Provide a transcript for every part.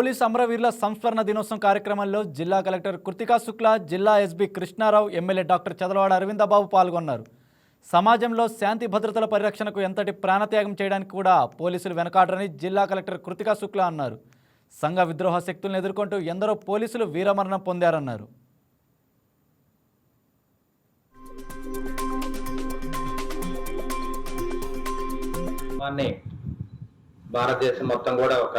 Police అమరవీరుల సంస్మరణ దినోత్సవం కార్యక్రమంలో జిల్లా కలెక్టర్ కృతికా శుక్లా జిల్లా SB Krishnarao MLA doctor Chadalavada Aravindababu పాల్గొన్నారు. సమాజంలో శాంతి భద్రతల పరిరక్షణకు ఎంతటి ప్రాణత్యాగం చేయడానికి కూడా పోలీసులు వెనకాడరని జిల్లా కలెక్టర్ కృతికా శుక్లా అన్నారు. సంఘ విద్రోహ శక్తులను ఎదుర్కొంటూ ఎందరో పోలీసులు వీరమరణం పొందారన్నారు. భారతదేశం మొత్తం కూడా ఒక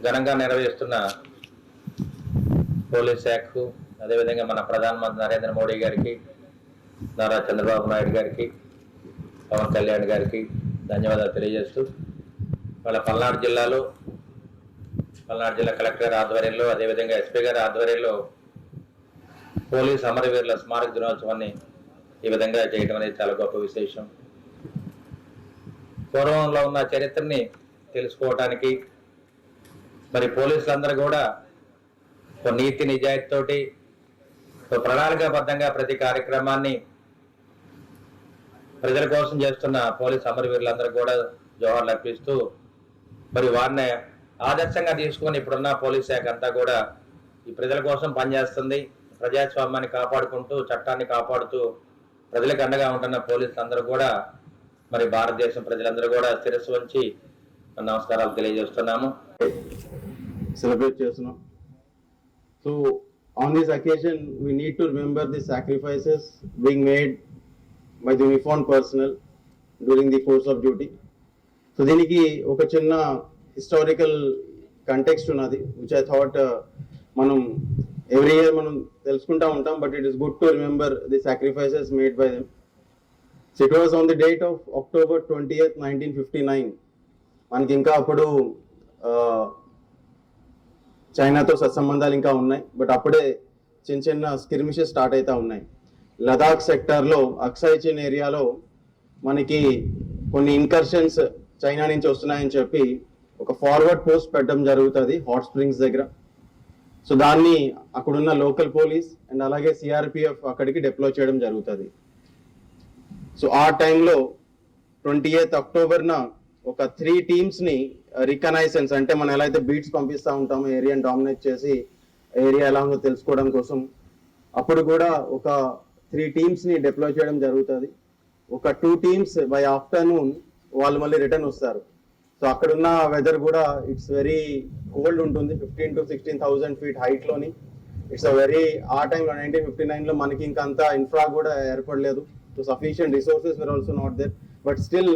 ఘనంగా నెరవేరుస్తున్న పోలీస్ శాఖకు అదేవిధంగా మన ప్రధానమంత్రి నరేంద్ర మోడీ గారికి నారా చంద్రబాబు నాయుడు గారికి పవన్ కళ్యాణ్ గారికి ధన్యవాదాలు తెలియజేస్తూ వాళ్ళ పల్నాడు జిల్లాలో పల్నాడు జిల్లా కలెక్టర్ ఆధ్వర్యంలో అదేవిధంగా ఎస్పీ గారి ఆధ్వర్యంలో పోలీస్ అమరవీరుల స్మారక దినోత్సవాన్ని ఈ విధంగా చేయడం అనేది చాలా గొప్ప విశేషం. పూర్వంలో ఉన్న చరిత్రని తెలుసుకోవటానికి మరి పోలీసులందరూ కూడా ఒక నీతి నిజాయితీతోటి ఒక ప్రణాళికాబద్ధంగా ప్రతి కార్యక్రమాన్ని ప్రజల కోసం చేస్తున్న పోలీస్ అమరవీరులందరూ కూడా జోహార్లు అర్పిస్తూ మరి వారిని ఆదర్శంగా తీసుకొని ఇప్పుడున్న పోలీస్ శాఖ అంతా కూడా ఈ ప్రజల కోసం పనిచేస్తుంది. ప్రజాస్వామ్యాన్ని కాపాడుకుంటూ చట్టాన్ని కాపాడుతూ ప్రజలకు అండగా ఉంటున్న పోలీసులు అందరూ కూడా మరి భారతదేశం ప్రజలందరూ కూడా శిరస్సు వంచి నమస్కారాలు తెలియజేస్తున్నాము. Celebrate చేస్తున్నాం. So on this occasion we need to remember the sacrifices being made by the uniform personnel during the course of duty so దీనికి ఒక చిన్న హిస్టారికల్ కంటెక్స్ట్ ఉన్నది విచ్ ఐ థాట్ మనం ఎవ్రీ ఇయర్ మనం తెలుసుకుంటా ఉంటాం but it is good to remember the sacrifices made by them so it was on the date of October twenty eighth nineteen fifty nine మనకి ఇంకా అప్పుడు చైనాతో సత్సంబంధాలు ఇంకా ఉన్నాయి బట్ అప్పుడే చిన్న చిన్న స్కిర్మిషెస్ స్టార్ట్ అవుతా ఉన్నాయి. లదాఖ్ సెక్టార్లో అక్సాయ్ చిన్ ఏరియాలో మనకి కొన్ని ఇన్కర్షన్స్ చైనా నుంచి వస్తున్నాయని చెప్పి ఒక ఫార్వర్డ్ పోస్ట్ పెట్టడం జరుగుతుంది హాట్ స్ప్రింగ్స్ దగ్గర. సో దాన్ని అక్కడున్న లోకల్ పోలీస్ అండ్ అలాగే సిఆర్పిఎఫ్ అక్కడికి డిప్లో చేయడం జరుగుతుంది. సో ఆ టైంలో ట్వంటీ ఎయిత్ అక్టోబర్న ఒక త్రీ టీమ్స్ని uh, రికనైసెన్స్ అంటే మనం ఎలా అయితే బీట్స్ పంపిస్తా ఉంటామో ఏరియాని డామినేట్ చేసి ఏరియా ఎలా ఉందో తెలుసుకోవడం కోసం అప్పుడు కూడా ఒక త్రీ టీమ్స్ని డిప్లాయ్ చేయడం జరుగుతుంది. ఒక టూ టీమ్స్ బై ఆఫ్టర్నూన్ వాళ్ళు మళ్ళీ రిటర్న్ వస్తారు. సో అక్కడున్న వెదర్ కూడా ఇట్స్ వెరీ కోల్డ్ ఉంటుంది. Fifteen to sixteen thousand feet హైట్లోని. It's a very ఆ టైంలో నైన్టీన్ ఫిఫ్టీ నైన్లో మనకి ఇంకా అంత ఇన్ఫ్రా కూడా ఏర్పడలేదు. So sufficient resources were also not there but still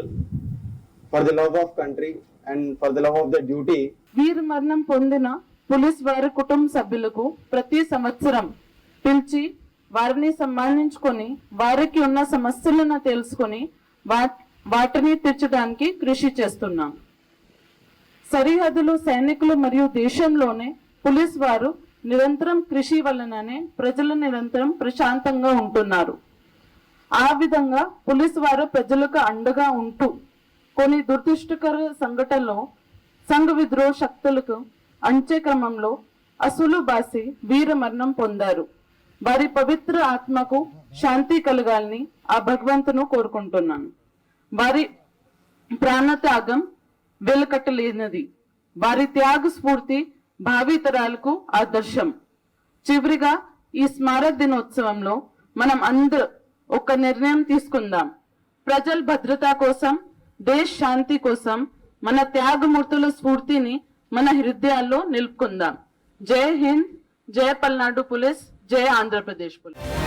for the love of country and for the love of the duty వీరు మరణం పొందిన పోలీస్ వారి కుటుంబ సభ్యులకు ప్రతి సంవత్సరం పిలిచి వారిని సమ్మానించుకొని వారికి ఉన్న సమస్యలను తెలుసుకొని వా- వాటిని తీర్చడానికి కృషి చేస్తున్నాం. సరిహద్దులు సైనికులు మరియు దేశంలోనే పోలీస్ వారు నిరంతరం కృషి వలననే ప్రజలు నిరంతరం ప్రశాంతంగా ఉంటున్నారు. ఆ విధంగా పోలీస్ వారు ప్రజలకు అండగా ఉంటూ కొన్ని దురదృష్టకర సంఘటనలో సంఘ విద్రోహ శక్తులకు అంచే క్రమంలో అసులు బాసి వీర మరణం పొందారు. వారి పవిత్ర ఆత్మకు శాంతి కలగాలని ఆ భగవంతును కోరుకుంటున్నాను. వారి ప్రాణత్యాగం వెలకట్టలేనిది. వారి త్యాగ స్ఫూర్తి భావితరాలకు ఆదర్శం. చివరిగా ఈ స్మారక దినోత్సవంలో మనం అందరూ ఒక నిర్ణయం తీసుకుందాం. ప్రజల భద్రత కోసం దేశ శాంతి కోసం మన త్యాగమూర్తుల స్ఫూర్తిని మన హృదయాల్లో నిలుపుకుందాం. జై హింద్ జై పల్నాడు పోలీస్ జై ఆంధ్రప్రదేశ్ పోలీస్.